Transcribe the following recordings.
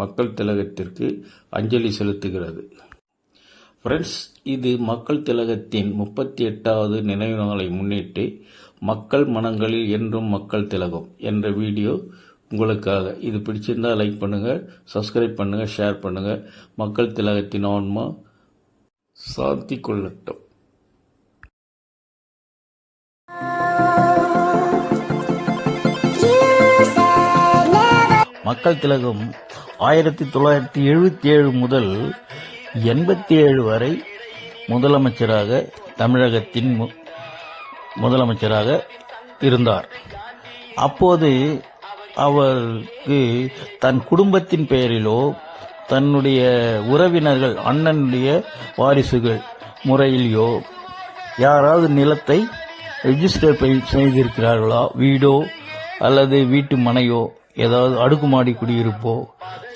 மக்கள் திலகத்திற்கு அஞ்சலி செலுத்துகிறது. ஃப்ரெண்ட்ஸ் இது மக்கள் திலகத்தின் முப்பத்தி எட்டாவது நினைவு நாளை முன்னிட்டு மக்கள் மனங்களில் என்றும் மக்கள் திலகம் என்ற வீடியோ உங்களுக்காக. இது பிடிச்சிருந்தா லைக் பண்ணுங்கள் சப்ஸ்கிரைப் பண்ணுங்கள் ஷேர் பண்ணுங்கள் மக்கள் திலகத்தின் ஆன்மா சாந்தி கொள்ளட்டும். மக்கள் திலகம் ஆயிரத்தி தொள்ளாயிரத்தி எழுபத்தி ஏழு முதல் எண்பத்தி ஏழு வரை முதலமைச்சராக தமிழகத்தின் மு- முதலமைச்சராக இருந்தார். அப்போது அவருக்கு தன் குடும்பத்தின் பெயரிலோ தன்னுடைய உறவினர்கள் அண்ணனுடைய வாரிசுகள் முறையிலோ யாராவது நிலத்தை ரெஜிஸ்டர் செய்திருக்கிறார்களா வீடோ அல்லது வீட்டு மனையோ ஏதாவது அடுக்குமாடி குடியிருப்போ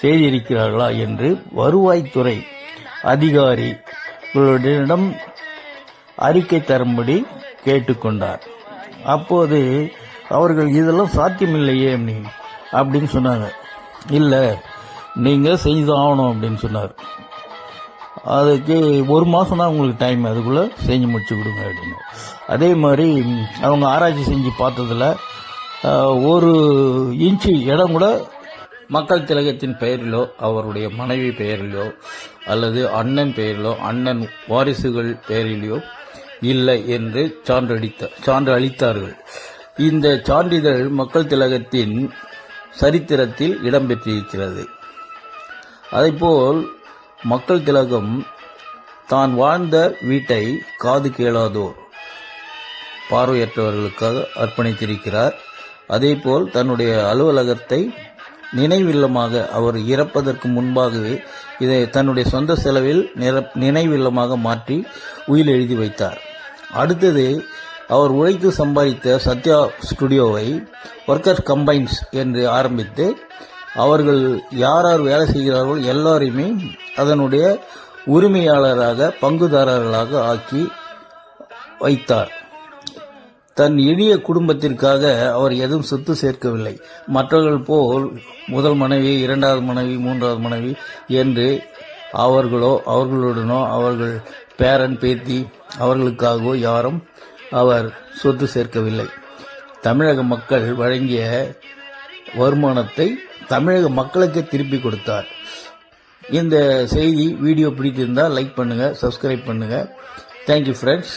செய்திருக்கிறார்களா என்று வருவாய்த்துறை அதிகாரிகளிடம் அறிக்கை தரும்படி கேட்டுக்கொண்டார். அப்போது அவர்கள் இதெல்லாம் சாத்தியமில்லையே அப்படின்னு சொன்னாங்க. இல்லை நீங்கள் செய்தாகணும் அப்படின்னு சொன்னார். அதுக்கு ஒரு மாதம் தான் உங்களுக்கு டைம் அதுக்குள்ளே செஞ்சு முடிச்சு கொடுங்க அப்படின்னு அதே மாதிரி அவங்க ஆராய்ச்சி செஞ்சு பார்த்ததுல ஒரு இன்ச்சு இடம் கூட மக்கள் திலகத்தின் பெயரிலோ அவருடைய மனைவி பெயரிலோ அல்லது அண்ணன் பெயரிலோ அண்ணன் வாரிசுகள் பெயரிலோ இல்லை என்று சான்றடித்த சான்று அளித்தார்கள் இந்த சான்றிதழ் மக்கள் திலகத்தின் சரித்திரத்தில் இடம்பெற்றிருக்கிறது. அதேபோல் மக்கள் திலகம் தான் வாழ்ந்த வீட்டை காது கேளாதோர் பார்வையற்றவர்களுக்காக அர்ப்பணித்திருக்கிறார். அதேபோல் தன்னுடைய அலுவலகத்தை நினைவில்லமாக அவர் இறப்பதற்கு முன்பாகவே இதை தன்னுடைய சொந்த செலவில் நிர- நினைவில்லமாக மாற்றி உயில் எழுதி வைத்தார். அடுத்தது அவர் உழைத்து சம்பாதித்த சத்யா ஸ்டுடியோவை ஒர்க்கர்ஸ் கம்பைன்ஸ் என்று ஆரம்பித்து அவர்கள் யார் யார் வேலை செய்கிறார்கள் எல்லாரையுமே அதனுடைய உரிமையாளராக பங்குதாரர்களாக ஆக்கி வைத்தார். தன் எளிய குடும்பத்திற்காக அவர் எதுவும் சொத்து சேர்க்கவில்லை. மற்றவர்கள் போல் முதல் மனைவி இரண்டாவது மனைவி மூன்றாவது மனைவி என்று அவர்களோ அவர்களுடனோ அவர்கள் பேரன் பேத்தி அவர்களுக்காகவோ யாரும் அவர் சொத்து சேர்க்கவில்லை. தமிழக மக்கள் வழங்கிய வருமானத்தை தமிழக மக்களுக்கு திருப்பி கொடுத்தார். இந்த செய்தி வீடியோ பிடித்திருந்தால் லைக் பண்ணுங்கள் சப்ஸ்கிரைப் பண்ணுங்கள் தேங்க்யூ ஃப்ரெண்ட்ஸ்